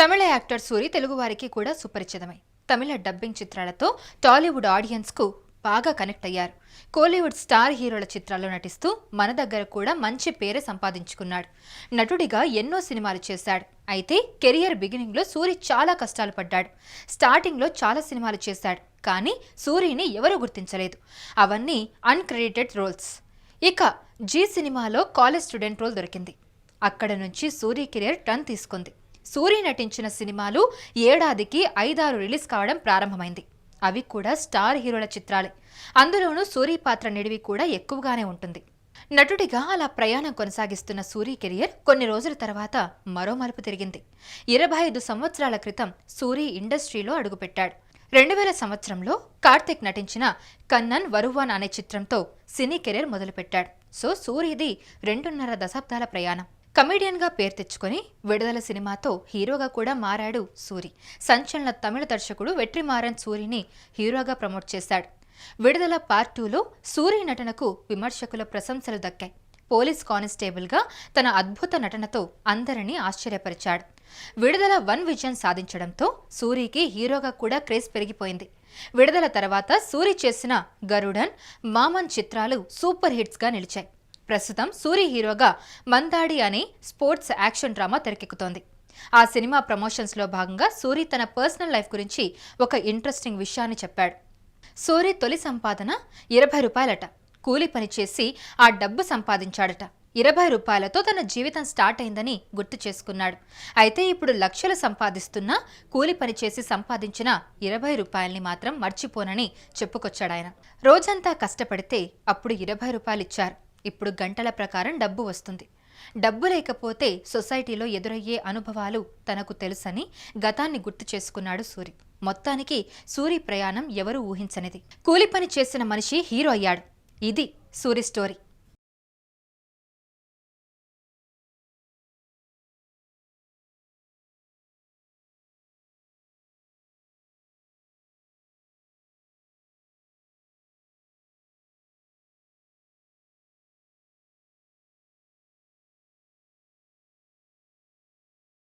తమిళ actor Suri తెలుగువారికి కూడా సుపరిచితమై తమిళ dubbing చిత్రాలతో టాలీవుడ్ ఆడియన్స్కు బాగా కనెక్ట్ అయ్యారు. కోలీవుడ్ స్టార్ హీరోల చిత్రాల్లో నటిస్తూ మన దగ్గర కూడా మంచి పేరే సంపాదించుకున్నాడు. నటుడిగా ఎన్నో సినిమాలు చేశాడు. అయితే కెరియర్ బిగినింగ్లో సూరి చాలా కష్టాలు పడ్డాడు. స్టార్టింగ్లో చాలా సినిమాలు చేశాడు. కానీ సూరిని ఎవరూ గుర్తించలేదు. అవన్నీ అన్క్రెడిటెడ్ రోల్స్. ఇక జీ సినిమాలో కాలేజ్ స్టూడెంట్ రోల్ దొరికింది. అక్కడ నుంచి సూరి కెరియర్ టర్న్ తీసుకుంది. సూరి నటించిన సినిమాలు ఏడాదికి ఐదారు రిలీజ్ కావడం ప్రారంభమైంది. అవి కూడా స్టార్ హీరోల చిత్రాలే. అందులోనూ సూరి పాత్ర నిడివి కూడా ఎక్కువగానే ఉంటుంది. నటుడిగా అలా ప్రయాణం కొనసాగిస్తున్న సూరి కెరియర్ కొన్ని రోజుల తర్వాత మరో మలుపు తిరిగింది. ఇరవై ఐదు సంవత్సరాల క్రితం సూరి ఇండస్ట్రీలో అడుగుపెట్టాడు. రెండు వేల సంవత్సరంలో కార్తిక్ నటించిన కన్నన్ వరువాన్ అనే చిత్రంతో సినీ కెరీర్ మొదలుపెట్టాడు. సో సూరిది రెండున్నర దశాబ్దాల ప్రయాణం. కమెడియన్గా పేరు తెచ్చుకొని విడుదల సినిమాతో హీరోగా కూడా మారాడు సూరి. సంచలన తమిళ దర్శకుడు వెట్రిమారన్ సూరిని హీరోగా ప్రమోట్ చేశాడు. విడుదల పార్ట్ టూలో సూరి నటనకు విమర్శకుల ప్రశంసలు దక్కాయి. పోలీస్ కానిస్టేబుల్గా తన అద్భుత నటనతో అందరినీ ఆశ్చర్యపరిచాడు. విడుదల వన్ విజయం సాధించడంతో సూరికి హీరోగా కూడా క్రేజ్ పెరిగిపోయింది. విడుదల తర్వాత సూరి చేసిన గరుడన్ మామన్ చిత్రాలు సూపర్ హిట్స్గా నిలిచాయి. ప్రస్తుతం సూరి హీరోగా మందాడి అనే స్పోర్ట్స్ యాక్షన్ డ్రామా తెరకెక్కుతోంది. ఆ సినిమా ప్రమోషన్స్లో భాగంగా సూరి తన పర్సనల్ లైఫ్ గురించి ఒక ఇంట్రెస్టింగ్ విషయాన్ని చెప్పాడు. సూరి తొలి సంపాదన ఇరవై రూపాయలట. కూలి పని చేసి ఆ డబ్బు సంపాదించాడట. ఇరవై రూపాయలతో తన జీవితం స్టార్ట్ అయిందని గుర్తు చేసుకున్నాడు. అయితే ఇప్పుడు లక్షలు సంపాదిస్తున్నా కూలి పనిచేసి సంపాదించిన ఇరవై రూపాయల్ని మాత్రం మర్చిపోనని చెప్పుకొచ్చాడాయన. రోజంతా కష్టపడితే అప్పుడు ఇరవై రూపాయలు ఇచ్చారు ఇప్పుడు గంటల ప్రకారం డబ్బు వస్తుంది. డబ్బు లేకపోతే సొసైటీలో ఎదురయ్యే అనుభవాలు తనకు తెలుసని గతాన్ని గుర్తు చేసుకున్నాడు సూరి. మొత్తానికి సూరి ప్రయాణం ఎవరూ ఊహించనిది. కూలి పని చేసిన మనిషి హీరో అయ్యాడు. ఇది సూరి స్టోరీ.